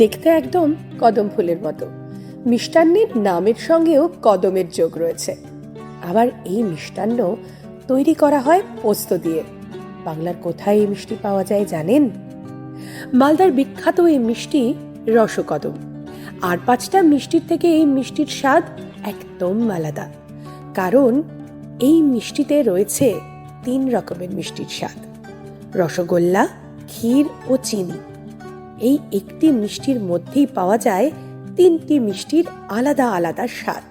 দেখতে একদম কদম ফুলের মতো। মিষ্টান্নের নামের সঙ্গেও কদমের যোগ রয়েছে। আবার এই মিষ্টান্ন তৈরি করা হয় পোস্ত দিয়ে। বাংলার কোথায় এই মিষ্টি পাওয়া যায় জানেন? মালদার বিখ্যাত এই মিষ্টি রসকদম। আর পাঁচটা মিষ্টির থেকে এই মিষ্টির স্বাদ একদম আলাদা। কারণ এই মিষ্টিতে রয়েছে তিন রকমের মিষ্টির স্বাদ। রসগোল্লা, ক্ষীর ও চিনি। এই একটি মিষ্টির মধ্যেই পাওয়া যায় তিনটি মিষ্টির আলাদা আলাদা স্বাদ।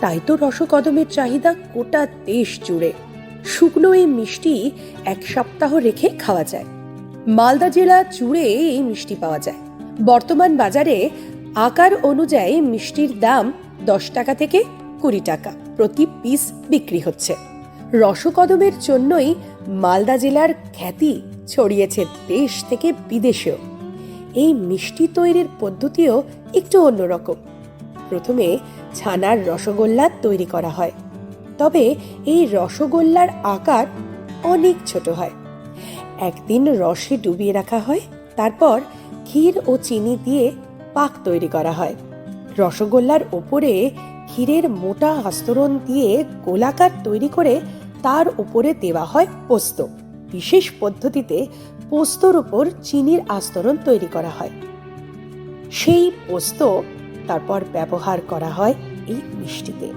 তাই তো রসকদমের চাহিদা গোটা দেশ জুড়ে। শুকনো এই মিষ্টি এক সপ্তাহ রেখে খাওয়া যায়। মালদা জেলা জুড়ে এই মিষ্টি পাওয়া যায়। বর্তমান বাজারে আকার অনুযায়ী মিষ্টির দাম দশ টাকা থেকে কুড়ি টাকা প্রতি পিস বিক্রি হচ্ছে। রসকদমের জন্যই মালদা জেলার খ্যাতি ছড়িয়েছে দেশ থেকে বিদেশেও। এই মিষ্টি তৈরির পদ্ধতিও একটু অন্যরকম প্রথমে ছানার রসগোল্লা তৈরি করা হয়। তবে এই রসগোল্লার আকার অনেক ছোট হয়। একদিন রসে ডুবিয়ে রাখা হয়, তারপর ক্ষীর ও চিনি দিয়ে পাক তৈরি করা হয়। রসগোল্লার ওপরে ক্ষীরের মোটা আস্তরণ দিয়ে গোলাকার তৈরি করে তার উপরে দেওয়া হয় পোস্ত। বিশেষ পদ্ধতিতে পোস্তর উপর চিনির আস্তরণ তৈরি করা হয়। সেই পোস্ত তারপর ব্যবহার করা হয় এই মিষ্টিতে।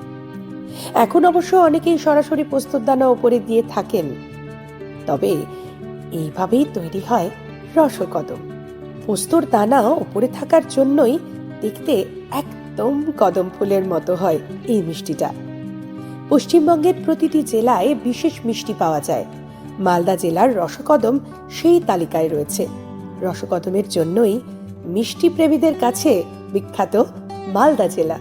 এখন অবশ্য অনেকেই সরাসরি পোস্তর দানা ওপরে দিয়ে থাকেন। তবে এইভাবেই তৈরি হয় রসকদম। পোস্তর দানা ওপরে থাকার জন্যই দেখতে একদম কদম ফুলের মতো হয় এই মিষ্টিটা। পশ্চিমবঙ্গের প্রতিটি জেলায় বিশেষ মিষ্টি পাওয়া যায়। মালদা জেলার রসকদম সেই তালিকায় রয়েছে। রসকদমের জন্যই মিষ্টি প্রেমীদের কাছে বিখ্যাত মালদা জেলা।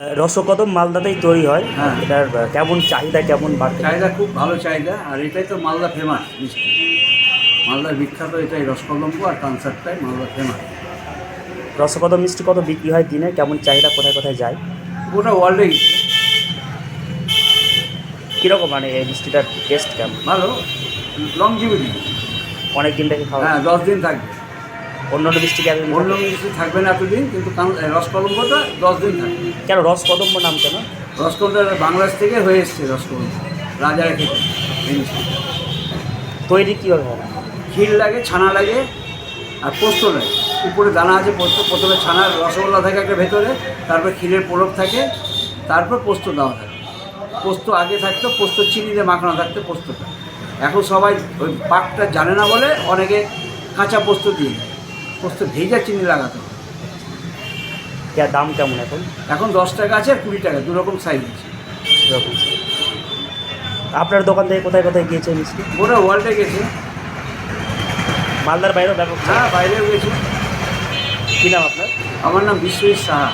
রসকদম মালদাতেই তৈরি হয়। হ্যাঁ। এটার কেমন চাহিদা কেমন বাড়তে? চাহিদা খুব ভালো চাহিদা আর এটাই তো মালদা ফেমাস মিষ্টি মালদার বিখ্যাত এটাই রসকলম্ব আর কানসারটাই মালদা ফেমাস রসকদম মিষ্টি কত বিক্রি হয় দিনে? কেমন চাহিদা কোথায় কোথায় যায়? গোটা ওয়ার্ল্ডেই কীরকম মানে এই মিষ্টিটার টেস্ট কেমন? ভালো লং জিবিটি অনেক দিন থেকে খাওয়া হ্যাঁ দশ দিন থাকবে। অন্য মিষ্টি কেমন অন্য মিষ্টি থাকবে না এতদিন কিন্তু কান- রসকলম্বটা দশ দিন থাকবে কেন রসকদম্ব নাম কেন? রসকলম্বটা বাংলাদেশ থেকে হয়ে এসছে রসকলম্ব রাজারা খেতে তৈরি কীভাবে হয় ক্ষীর লাগে ছানা লাগে আর পোস্ত লাগে। উপরে দানা আছে পোস্ত প্রথমে ছানার রসগোল্লা থাকে একটা ভেতরে তারপর ক্ষীরের পোলক থাকে তারপর পোস্ত দেওয়া থাকে। পোস্ত আগে থাকতো পোস্ত চিনি দিয়ে মাখানো থাকতো পোস্তটা। এখন সবাই ওই পাকটা জানে না বলে অনেকে কাঁচা পোস্ত দিয়ে দেয়। পোস্ত ভেজা চিনি লাগাতে হবে। কে দাম কেমন এখন? এখন দশ টাকা আছে আর কুড়ি টাকা দুরকম সাইজ আছে। আপনার দোকান থেকে কোথায় কোথায় গিয়েছে মিষ্টি? গোটা ওয়ার্ল্ডে গেছে। মালদার বাইরেও ব্যাপক হ্যাঁ বাইরেও গেছে। কী নাম আপনার? আমার নাম বিশ্বজিৎ সাহা।